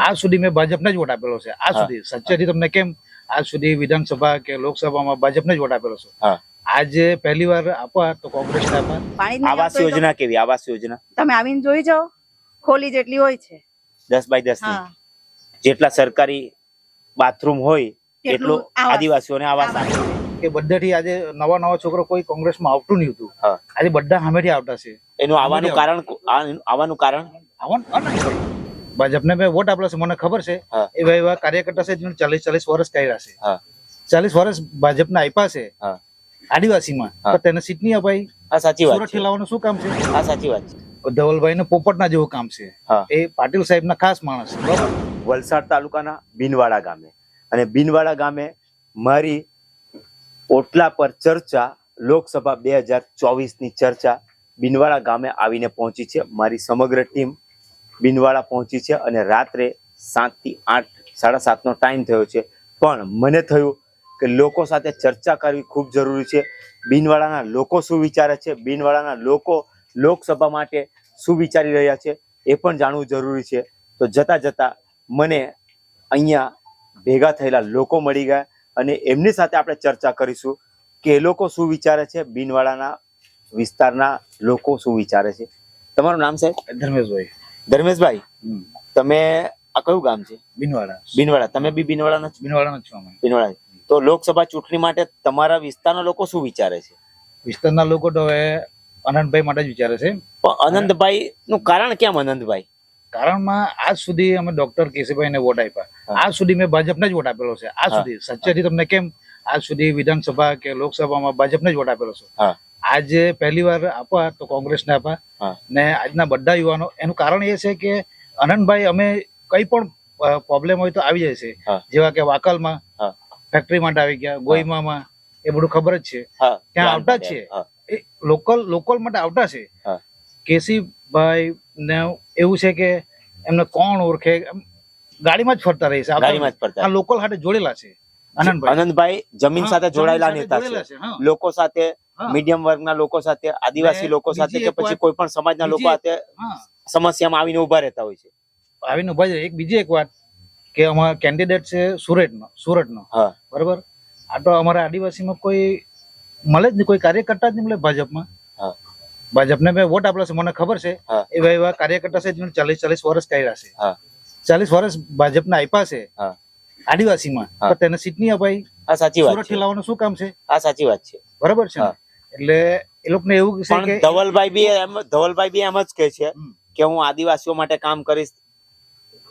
આજ સુધી મેં ભાજપને જ વોટ આપેલો છે. આજ સુધી. સચ્ચાઈથી તમને કેમ? આજ સુધી વિધાનસભા કે લોકસભામાં ભાજપને જ વોટ આપેલો છે. આજે પહેલી વાર આપવા તો નહીં આવાસ યોજના કેવી? આવાસ યોજના? તમે આવીને જોઈ જાઓ. ખોલી જેટલી હોય છે. દસ બાય દસ જેટલા સરકારી બાથરૂમ હોય એટલું એટલું આદિવાસીઓને આવાસ આપે. કે બધાથી આજે નવા નવા છોકરો કોઈ કોંગ્રેસમાં આવતું નહીં હતું. આજે બધા સામેથી આવતા છે. એનું આવવાનું કારણ આવવાનું કારણ? આવવાનું ભાજપને મેં વોટ આપેલો છે મને ખબર છે. હા. એવા એવા કાર્યકર્તા છે જેને ચાલીસ ચાલીસ વર્ષ કર્યા છે. ચાલીસ વર્ષ ભાજપને આપ્યા છે આદિવાસીમાં. તો તેને સીટ નહીં અપાઈ. આ સાચી વાત સુરત શું કામ છે? આ સાચી વાત છે. ધવલભાઈ ને પોપટના જેવું કામ છે. એ પાટીલ સાહેબ ના ખાસ માણસ છે. વલસાડ તાલુકાના બિનવાડા ગામે. અને બિનવાડા ગામે મારી ઓટલા પર ચર્ચા, લોકસભા બે હજાર ચોવીસની ચર્ચા બિનવાડા ગામે આવીને પહોંચી છે. મારી સમગ્ર ટીમ બિનવાડા પહોંચી છે અને રાત્રે સાતથી આઠ, સાડા સાતનો ટાઈમ થયો છે. પણ મને થયું કે લોકો સાથે ચર્ચા કરવી ખૂબ જરૂરી છે. બિનવાડાના લોકો શું વિચારે છે? બિનવાડાના લોકો લોકસભા માટે શું વિચારી રહ્યા છે? એ પણ જાણવું જરૂરી છે. તો જતાં જતાં મને અહીંયા ભેગા થયેલા લોકો મળી ગયા. અને એમની સાથે આપણે ચર્ચા કરીશું કે એ લોકો શું વિચારે છે બિનવાડાના વિસ્તારના લોકો શું વિચારે છે. તમારું નામ સાહેબ? ધર્મેશભાઈ. ધર્મેશભાઈ તમે આ કયું ગામ છે? બિનવાડા. બિનવાડા. તમે બી બિનવાડાના છો? બિનવાડાના છો અમે. બિનવાડા. તો લોકસભા ચૂંટણી માટે તમારા વિસ્તારના લોકો શું વિચારે છે? વિસ્તારના લોકો તો હવે આનંદભાઈ માટે જ વિચારે છે. પણ આનંદભાઈ નું કારણ કેમ અનંતભાઈ કારણમાં આજ સુધી અમે ડોક્ટર ને વોટ આપ્યા. આજ સુધી મેં ભાજપને જ વોટ આપેલો છે. આજ સુધી. સચ્ચાઈથી તમને કેમ? આજ સુધી વિધાનસભા કે લોકસભામાં ભાજપને જ વોટ આપેલો છે. આજે પહેલી વાર આપવા તો કોંગ્રેસને આપવા. ને આજના બધા યુવાનો એનું કારણ એ છે કે અનંતભાઈ અમે કઈ પણ પ્રોબ્લેમ હોય તો આવી જાય છે. જેવા કે વાકલમાં ફેક્ટરી માટે આવી ગયા ગોઈમામાં એ બધું ખબર જ છે. ત્યાં આવતા જ છે. એ લોકલ લોકલ માટે આવતા છે. હા. કેસીભાઈ ને એવું છે કે એમને કોણ ઓળખે? ગાડીમાં જ ફરતા રહે છે. ગાડીમાં જ ફરતા. આ લોકલ હાટે જોડેલા છે. આનંદભાઈ. જમીન સાથે જોડાયેલા નેતા છે. લોકો સાથે. મીડિયમ વર્ગના લોકો સાથે આદિવાસી લોકો સાથે કે પછી કોઈ પણ સમાજના લોકો સાથે સમસ્યામાં આવીને ઊભા રહેતા હોય છે. આવીને ઊભા એક બીજી એક વાત કે અમારા કેન્ડિડેટ છે સુરતનો સુરતનો. હા. બરોબર? આ તો અમારા આદિવાસીમાં કોઈ મળે જ નહીં કોઈ કાર્યકર્તા જ નહીં મળે ભાજપમાં. હા. ભાજપને મેં વોટ આપેલો છે મને ખબર છે. એવા એવા કાર્યકર્તા છે જેને ચાલીસ ચાલીસ વર્ષ કર્યા છે. ચાલીસ વર્ષ ભાજપના આપ્યા છે આદિવાસીમાં. તો તેને સીટ નહીં અપાઈ. આ સાચી વાત સુરત લાવવાનું શું કામ છે? આ સાચી વાત છે. બરાબર છે એટલે એ લોકોને એવું છે કે ધવલભાઈ બી એમ ધવલભાઈ બી એમ જ કહે છે કે હું આદિવાસીઓ માટે કામ કરીશ.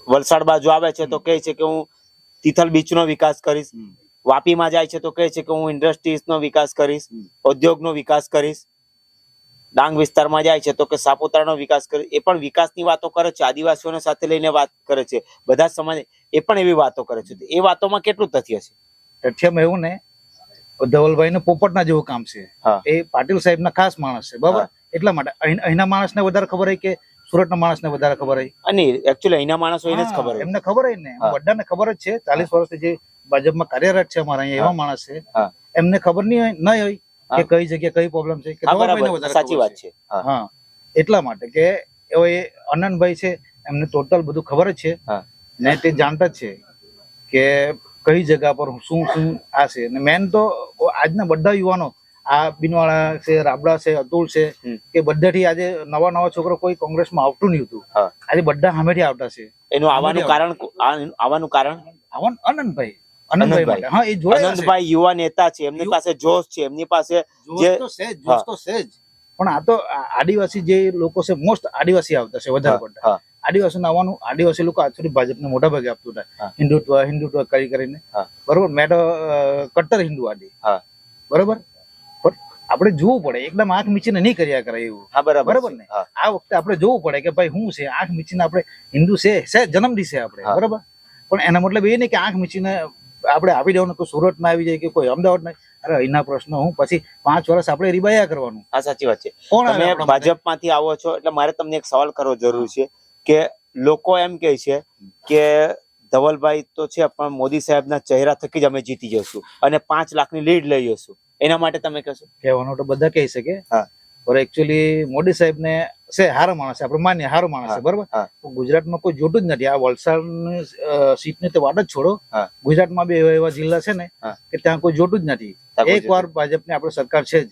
વલસાડ બાજુ આવે છે તો કહે છે કે હું તિથલ બીચ નો વિકાસ કરીશ. વાપીમાં જાય છે તો કહે છે કે હું ઇન્ડસ્ટ્રીઝ નો વિકાસ કરીશ. ઉદ્યોગ ઉદ્યોગનો વિકાસ કરીશ. ડાંગ વિસ્તારમાં જાય છે તો કે સાપુતારાનો વિકાસ કરે એ પણ વિકાસની વાતો કરે છે આદિવાસીઓને સાથે લઈને વાત કરે છે. બધા સમાજ એ પણ એવી વાતો કરે છે. એ વાતોમાં કેટલું તથ્ય છે? તથ્યમાં એવું ને ધવલભાઈ નું પોપટના જેવું કામ છે. એ પાટીલ સાહેબના ખાસ માણસ છે બરાબર? એટલા માટે અહીંના માણસને વધારે ખબર હોય કે સુરતના માણસને વધારે ખબર હોય? અને એકચ્યુઅલી અહીંના માણસો હોય જ ખબર એમને ખબર હોય ને. બધાને ખબર જ છે. ચાલીસ વર્ષથી જે ભાજપમાં કાર્યરત છે અમારા અહીંયા એવા માણસ છે. એમને ખબર નહીં હોય નહીં હોય. કે કઈ જગ્યા કઈ પ્રોબ્લેમ છે સાચી વાત છે. હા. એટલા માટે કે એ અનંતભાઈ છે એમને ટોટલ બધું ખબર જ છે. ને તે જાણતા જ છે કે કઈ જગ્યા પર શું શું આ છે. ને મેન તો આજના બધા યુવાનો આ બિનવાળા છે રાબડા છે અતુલ છે. કે બધાથી આજે નવા નવા છોકરો કોઈ કોંગ્રેસમાં આવતું નહીં હતું. આજે બધા સામેથી આવતા છે. એનું આવવાનું કારણ આવવાનું કારણ? આવન અનંતભાઈ. અનંતભાઈ. હા એ યુવા નેતા છે એમની પાસે જોશ છે એમની પાસે જે તો છે જોશ તો છે જ. પણ આ તો આદિવાસી જે લોકો છે મોસ્ટ આદિવાસી આવતા છે વધારે પડતા. હા. આદિવાસી આવવાનું આદિવાસી લોકો આજ ભાજપને મોટા ભાગે આપતું. હતા હિન્દુત્વ હિન્દુત્વ કરી કરીને. બરોબર? મેં તો કટ્ટર હિન્દુ આદિ. બરોબર? પણ આપણે જોવું પડે એકદમ આંખ મીચીને નહીં કર્યા કરે એવું. હા બરાબર બરાબર ને? આ વખતે આપણે જોવું પડે કે ભાઈ શું છે આંખ મીચીને આપણે હિન્દુ છે જન્મદિન છે આપણે. બરાબર? પણ એના મતલબ એ નહીં કે આંખ મીચીને આપણે આપી દેવાનું કોઈ સુરતમાં આવી જાય કે કોઈ અમદાવાદ અરે અહીંના પ્રશ્ન હું. પછી પાંચ વર્ષ આપણે રીબાયા કરવાનું. આ સાચી વાત છે. તમે ભાજપમાંથી આવો છો એટલે મારે તમને એક સવાલ કરવો જરૂર છે કે લોકો એમ કહે છે કે ધવલભાઈ તો છે પણ મોદી સાહેબના ચહેરા થકી જ અમે જીતી જશું અને પાંચ લાખની લીડ લઈ જશું એના માટે તમે કહેશો? કહેવાનું તો બધા કહી શકે. હા. પણ એકચ્યુઅલી મોદી સાહેબ ને છે હારો માણસ છે આપણે માનીએ હારો માણસ છે બરોબર? ગુજરાતમાં કોઈ જોતું જ નથી. આ વલસાડની સીટની તો વાત જ છોડો. ગુજરાતમાં બે એવા એવા જિલ્લા છે ને કે ત્યાં કોઈ જોતું જ નથી. એક વાર ભાજપની આપણે સરકાર છે જ.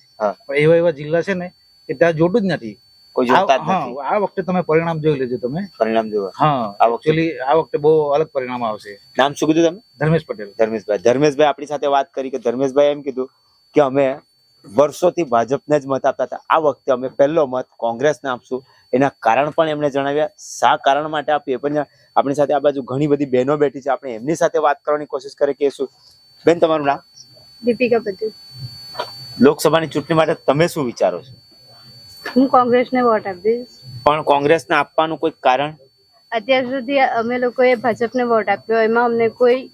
પણ એવા એવા જિલ્લા છે ને કે ત્યાં જોતું જ નથી. કોઈ આ જોતા જ નથી. આ વખતે તમે પરિણામ જોઈ લેજો તમે. પરિણામ જોવા. હા આ વખતે- આ વખતે બહુ અલગ પરિણામ આવશે. નામ શું કીધું તમે? ધર્મેશ પટેલ. ધર્મેશભાઈ. ધર્મેશભાઈ આપણી સાથે વાત કરી કે ધર્મેશભાઈ એમ કીધું કે અમે વર્ષોથી ભાજપને જ મત આપતા હતા. આ વખતે અમે પહેલો મત કોંગ્રેસને આપશું. એના કારણ પણ એમણે જણાવ્યા. શા કારણ માટે આપીએ? પણ આપણી સાથે આ બાજુ ઘણી બધી બહેનો બેઠી છે. આપણે એમની સાથે વાત કરવાની કોશિશ કરીએ કે શું? બેન તમારું નામ? દીપિકા પટેલ. લોકસભાની ચૂંટણી માટે તમે શું વિચારો છો? હું કોંગ્રેસને વોટ આપીશ પણ કોંગ્રેસને આપવાનું કોઈ કારણ? અત્યાર સુધી અમે લોકોએ ભાજપને વોટ આપ્યો. એમાં અમને કોઈ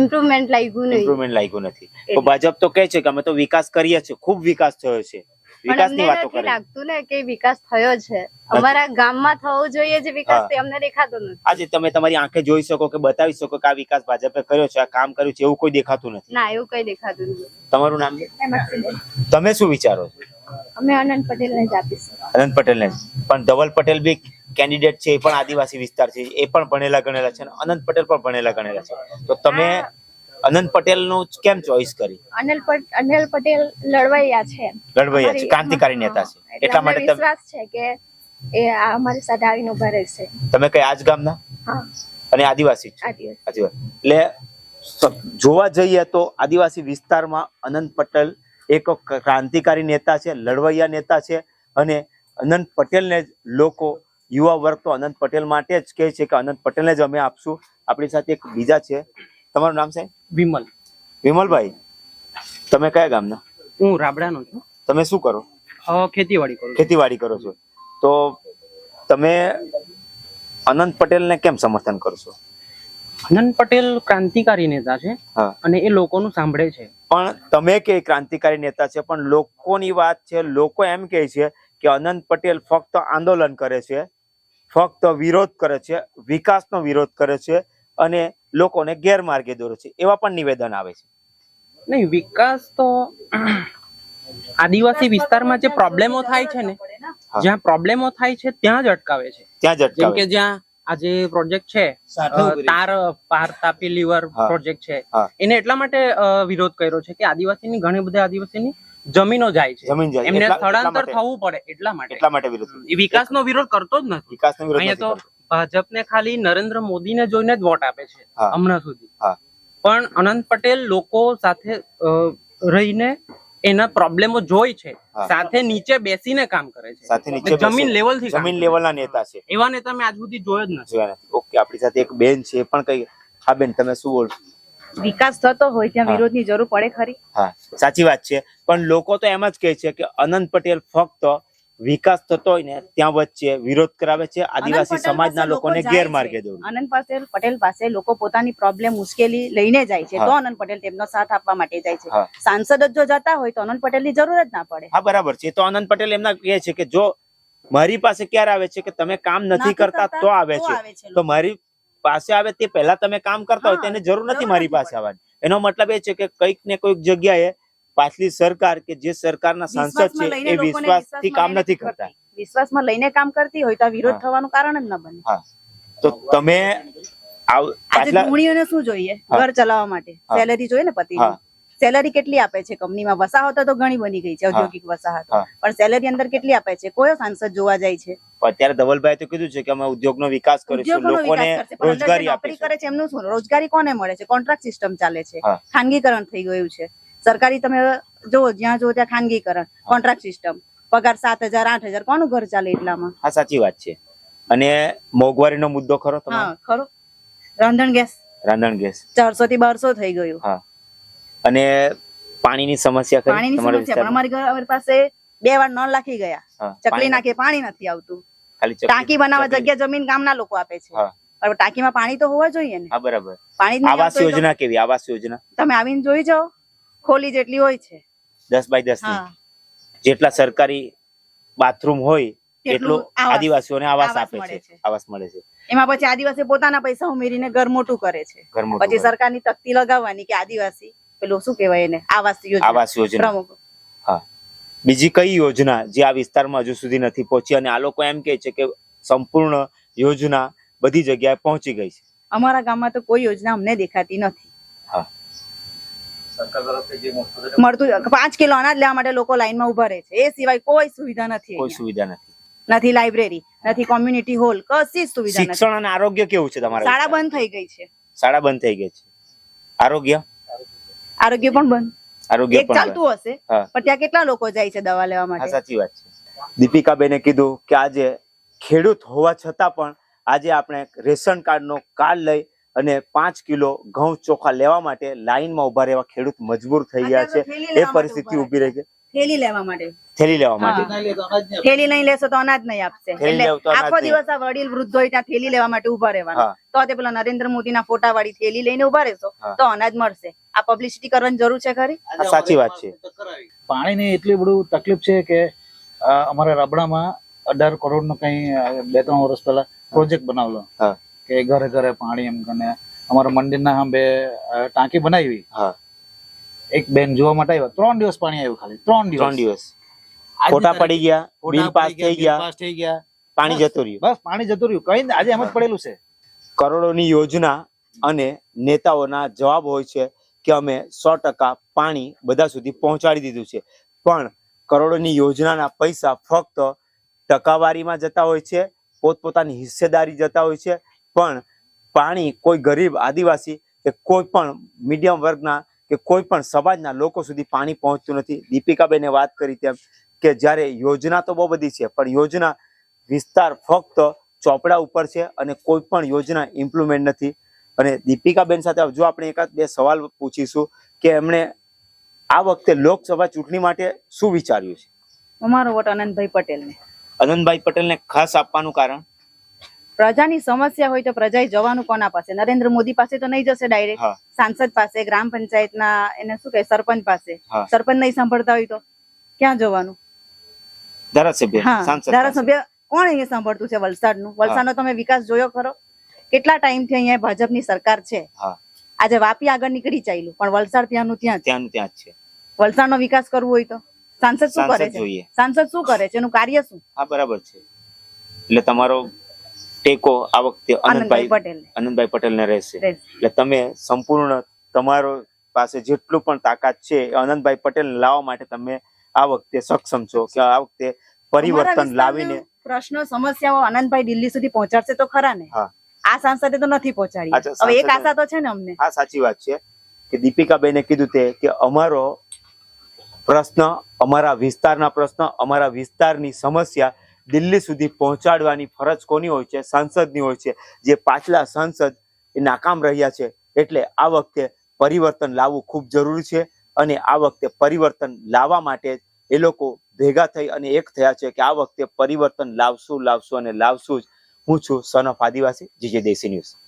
ઇમ્પ્રુવમેન્ટ લાગ્યું નહીં. ઇમ્પ્રુવમેન્ટ લાગ્યું નથી. તો ભાજપ તો કહે છે કે અમે તો વિકાસ કરીએ છીએ ખૂબ વિકાસ થયો છે. વિકાસની વાતો કરે. લાગતું ને કે વિકાસ થયો છે. અમારા ગામમાં થવો જોઈએ જે વિકાસ. તે અમને દેખાતો નથી. આજે તમે તમારી આંખે જોઈ શકો કે બતાવી શકો કે આ વિકાસ ભાજપે કર્યો છે આ કામ કર્યું છે એવું કોઈ દેખાતું નથી. ના એવું કઈ દેખાતું નથી. તમારું નામ? તમે શું વિચારો છો? અમે આનંદ પટેલને જ આપીશું. અનંત પટેલને. પણ ધવલ પટેલ બી કેન્ડિડેટ છે એ પણ આદિવાસી વિસ્તાર છે એ પણ ભણેલા ગણેલા છે અને અનંત પટેલ પણ ભણેલા ગણેલા છે. તો તમે અનંત પટેલનું કેમ ચોઈસ કરી? અનિલ અનિલ પટેલ લડવૈયા છે. લડવૈયા છે ક્રાંતિકારી નેતા છે. એટલા માટે વિશ્વાસ છે કે એ અમારી સાથે આવીને ઊભા રહેશે. તમે કઈ આજ ગામના? હા. અને આદિવાસી આદિવાસી. એટલે જોવા જઈએ તો આદિવાસી વિસ્તારમાં અનંત પટેલ એક ક્રાંતિકારી નેતા છે લડવૈયા નેતા છે અને અનંત પટેલને જ લોકો યુવા વર્ગ તો અનંત પટેલ માટે જ કહે છે કે અનંત પટેલને જ અમે આપશું. આપણી સાથે એક બીજા છે. તમારું નામ છે? વિમલ. વિમલભાઈ તમે કયા ગામના? હું રાબડાનો છું. તમે શું કરો? ખેતીવાડી કરો ખેતીવાડી કરો છો. તો તમે અનંત પટેલને કેમ સમર્થન કરશો અનંત પટેલ ક્રાંતિકારી નેતા છે અને એ લોકોનું સાંભળે છે. પણ તમે કે ક્રાંતિકારી નેતા છે પણ લોકોની વાત છે લોકો એમ કહે છે કે અનંત પટેલ ફક્ત આંદોલન કરે છે ફક્ત વિરોધ કરે છે વિકાસનો વિરોધ કરે છે અને લોકોને ગેરમાર્ગે દોરે છે. એવા પણ નિવેદન આવે છે. નહીં વિકાસ તો આદિવાસી વિસ્તારમાં જે પ્રોબ્લેમો થાય છે ને જ્યાં પ્રોબ્લેમો થાય છે ત્યાં જ અટકાવે છે. ત્યાં જ જેમ અટકાવે કે જ્યાં આ જે પ્રોજેક્ટ છે તાર પાર તાપી લીવર પ્રોજેક્ટ છે એને એટલા માટે વિરોધ કર્યો છે કે આદિવાસીની ઘણી બધી આદિવાસીની જમીનો જાય છે. જમીન જાય. એમને સ્થળાંતર થવું પડે એટલા માટે. એટલા માટે વિરોધ વિકાસનો વિરોધ કરતો જ નથી. વિકાસનો વિરોધ અહીંયા તો. ભાજપને ખાલી નરેન્દ્ર મોદીને જોઈને જ વોટ આપે છે હમણાં સુધી. પણ અનંત પટેલ લોકો સાથે રહીને એના પ્રોબ્લેમો જોઈ છે. સાથે નીચે બેસીને કામ કરે છે. સાથે નીચે જમીન લેવલથી જમીન લેવલના નેતા છે. એવા નેતા મેં આજ સુધી જોયો જ નથી. ઓકે આપણી સાથે એક બેન છે પણ કઈ હા બેન તમે શું બોલ? વિકાસ થતો હોય ત્યાં વિરોધની જરૂર પડે ખરી. હા સાચી વાત છે. પણ લોકો તો એમ જ કહે છે કે અનંત પટેલ ફક્ત વિકાસ થતો હોય ને ત્યાં વચ્ચે વિરોધ કરાવે છે. આદિવાસી સમાજના લોકોને ગેરમાર્ગે. દોરે આનંદ પટેલ પટેલ પાસે લોકો પોતાની પ્રોબ્લેમ મુશ્કેલી લઈને જાય છે. તો અનંત પટેલ તેમનો સાથ આપવા માટે જાય છે. સાંસદ જ જો જતા હોય તો અનંત પટેલની જરૂર જ ના પડે. હા બરાબર છે. તો અનંત પટેલ એમના કહે છે કે જો મારી પાસે ક્યારે આવે છે કે તમે કામ નથી કરતા તો આવે છે. તો મારી પાસે આવે તે પહેલા તમે કામ કરતા હોય તેને જરૂર નથી મારી પાસે આવવાની. એનો મતલબ એ છે કે કંઈક ને કોઈક જગ્યાએ પાછલી સરકાર કે જે સરકારના સાંસદ છે એ વિશ્વાસ વિશ્વાસથી કામ નથી કરતા. વિશ્વાસમાં લઈને કામ કરતી હોય તો વિરોધ થવાનું કારણ જ ન બને. હા. તો તમે આજે ગૃહિણીઓને શું જોઈએ? ઘર ચલાવવા માટે. સેલેરી જોઈએ ને પતિની? હા. સેલેરી કેટલી આપે છે? કંપનીમાં વસાહતો તો ઘણી બની ગઈ છે ઔદ્યોગિક વસાહતો પણ સેલરી અંદર કેટલી આપે છે? કોઈ સાંસદ જોવા જાય છે. અત્યારે ધવલભાઈ તો કીધું છે કે અમે ઉદ્યોગનો વિકાસ કરીશું લોકોને રોજગારી નોકરી કરે છે એમનું શું? રોજગારી કોને મળે છે? કોન્ટ્રાક્ટ સિસ્ટમ ચાલે છે. ખાનગીકરણ થઈ ગયું છે. સરકારી તમે જો જ્યાં જો ત્યાં ખાનગીકરણ કોન્ટ્રાક્ટ સિસ્ટમ પગાર સાત હજાર આઠ હજાર કોનું ઘર ચાલે એટલામાં? હા સાચી વાત છે. અને મોંઘવારીનો મુદ્દો ખરો હા ખરો. રાંધણ ગેસ. રાંધણ ગેસ. ચારસો થી બારસો થઈ ગયું. હા. અને પાણીની સમસ્યા પાણીની સમસ્યા. પણ અમારી ઘર અમારી પાસે બે વાર નળ નાખી ગયા. ચકલી નાખે પાણી નથી આવતું. ટાંકી બનાવવા જગ્યા જમીન ગામના લોકો આપે છે. પણ ટાંકીમાં પાણી તો હોવા જોઈએ ને. હા બરાબર. પાણી આવાસ યોજના કેવી? આવાસ યોજના? તમે આવીને જોઈ જાઓ. ખોલી જેટલી હોય છે. દસ બાય દસ જેટલા સરકારી બાથરૂમ હોય એટલું આદિવાસીઓને આવાસ આપે મળે છે. આવાસ મળે છે. એમાં પછી આદિવાસી પોતાના પૈસા ઉમેરીને ઘર મોટું કરે છે. પછી કરે. સરકારની તકતી લગાવવાની કે આદિવાસી પેલું શું કહેવાય એને? આવાસ યોજના. આવાસ યોજના. પ્રમુખ. હા. બીજી કઈ યોજના જે આ વિસ્તારમાં હજુ સુધી નથી પહોંચી અને આ લોકો એમ કહે છે કે સંપૂર્ણ યોજના બધી જગ્યાએ પહોંચી ગઈ છે? અમારા ગામમાં તો કોઈ યોજના અમને દેખાતી નથી. મળતું પાંચ કિલો અનાજ લેવા માટે લોકો લાઈનમાં ઊભા રહે છે. એ સિવાય કોઈ સુવિધા નથી કોઈ સુવિધા નથી. નથી લાઇબ્રેરી નથી કોમ્યુનિટી હોલ કશી સુવિધા શિક્ષણ અને આરોગ્ય કેવું છે તમારા શાળા બંધ થઈ ગઈ છે. શાળા બંધ થઈ ગઈ છે. આરોગ્ય? આરોગ્ય પણ બંધ. આરોગ્ય પણ ચાલતું હશે પણ ત્યાં કેટલા લોકો જાય છે દવા લેવા માટે? સાચી વાત છે. દીપિકાબેને કીધું કે આજે ખેડૂત હોવા છતાં પણ આજે આપણે રેશન કાર્ડનો કાર્ડ લઈ અને પાંચ કિલો ઘઉં ચોખા લેવા માટે લાઈનમાં ઊભા રહેવા ખેડૂત મજબૂર થઈ ગયા છે. એ પરિસ્થિતિ ઊભી ઊભી રહી છે. થેલી લેવા માટે. થેલી લેવા માટે. થેલી નહીં લેશો તો અનાજ નહીં આપશે. થેલી લેવું તો એટલે આખો દિવસ આ વડીલ વૃદ્ધ હોય ત્યાં થેલી લેવા માટે ઊભા રહેવાનું. તો તે પેલા નરેન્દ્ર મોદીના ફોટા વાળી થેલી લઈને ઊભા રહેશો તો અનાજ મળશે. આ પબ્લિસિટી કરવાની જરૂર છે ખરી? સાચી વાત છે. પાણીની એટલી બધું તકલીફ છે કે અમારા રાબડામાં અઢાર કરોડ નો કઈ બે ત્રણ વર્ષ પહેલા પ્રોજેક્ટ બનાવેલો. કે ઘરે ઘરે પાણી એમ કરીને. અમારા મંદિરના ના અ, ટાંકી બનાવી. હા. એક બેન જોવા માટે આવ્યા. ત્રણ દિવસ પાણી આવ્યું ખાલી. ત્રણ દિવસ. ત્રણ દિવસ. ફોટા પડી ગયા બિલ પાસ થઈ ગયા. પાસ થઈ ગયા. પાણી જતું રહ્યું. બસ પાણી જતું રહ્યું. કઈ આજે એમ જ પડેલું છે. કરોડોની યોજના અને નેતાઓના જવાબ હોય છે કે અમે સો ટકા પાણી બધા સુધી પહોંચાડી દીધું છે. પણ કરોડોની યોજનાના પૈસા ફક્ત ટકાવારીમાં જતા હોય છે પોતપોતાની હિસ્સેદારી જતા હોય છે. પણ પાણી કોઈ ગરીબ આદિવાસી કે કોઈ પણ મીડિયમ વર્ગના કે કોઈ પણ સમાજના લોકો સુધી પાણી પહોંચતું નથી. દીપિકાબેને વાત કરી તેમ કે જ્યારે યોજના તો બહુ બધી છે પણ યોજના વિસ્તાર ફક્ત ચોપડા ઉપર છે અને કોઈ પણ યોજના ઇમ્પ્લિમેન્ટ નથી. અને દીપિકાબેન સાથે જો આપણે એકાદ બે સવાલ પૂછીશું કે એમણે આ વખતે લોકસભા ચૂંટણી માટે શું વિચાર્યું છે? અમારો વોટ આનંદભાઈ પટેલને. અનંતભાઈ પટેલને ખાસ આપવાનું કારણ? પ્રજાની સમસ્યા હોય તો પ્રજાએ જવાનું કોના પાસે? નરેન્દ્ર મોદી પાસે તો નહીં જશે ડાયરેક્ટ. સાંસદ પાસે ગ્રામ પંચાયતના એને શું કહે સરપંચ પાસે? સરપંચ નહીં સાંભળતા હોય તો? ક્યાં જવાનું? ધારાસભ્ય કોણ અહીંયા સાંભળતું છે વલસાડનું? વલસાડનો તમે વિકાસ જોયો ખરો? કેટલા ટાઈમથી અહીંયા ભાજપની સરકાર છે? આજે વાપી આગળ નીકળી ચાલ્યું પણ વલસાડ ત્યાંનું ત્યાં ત્યાંનું ત્યાં છે. વલસાડનો વિકાસ કરવો હોય તો? સાંસદ શું કરે છે? સાંસદ શું કરે છે? એનું કાર્ય શું? હા બરાબર છે. એટલે તમારો ટેકો આ વખતે અનંતભાઈ પટેલ. અનંતભાઈ પટેલને રહેશે. એટલે તમે સંપૂર્ણ તમારો પાસે જેટલું પણ તાકાત છે અનંતભાઈ પટેલ લાવવા માટે તમે આ વખતે સક્ષમ છો કે આ વખતે પરિવર્તન લાવીને પ્રશ્નો સમસ્યાઓ આનંદભાઈ દિલ્હી સુધી પહોંચાડશે તો ખરા ને? આ સાંસદે તો નથી પહોંચાડી. હવે એક આશા તો છે ને અમને. આ સાચી વાત છે કે દીપિકાબેને કીધું તે કે અમારો પ્રશ્ન અમારા વિસ્તારના પ્રશ્ન અમારા વિસ્તારની સમસ્યા દિલ્હી સુધી પહોંચાડવાની ફરજ કોની હોય છે? સાંસદની હોય છે. જે પાછલા સાંસદ નાકામ રહ્યા છે. એટલે આ વખતે પરિવર્તન લાવવું ખૂબ જરૂરી છે અને આ વખતે પરિવર્તન લાવવા માટે એ લોકો ભેગા થઈ અને એક થયા છે કે આ વખતે પરિવર્તન લાવશું લાવશું અને લાવશું જ. હું છું son of Adivasi GJ desi news.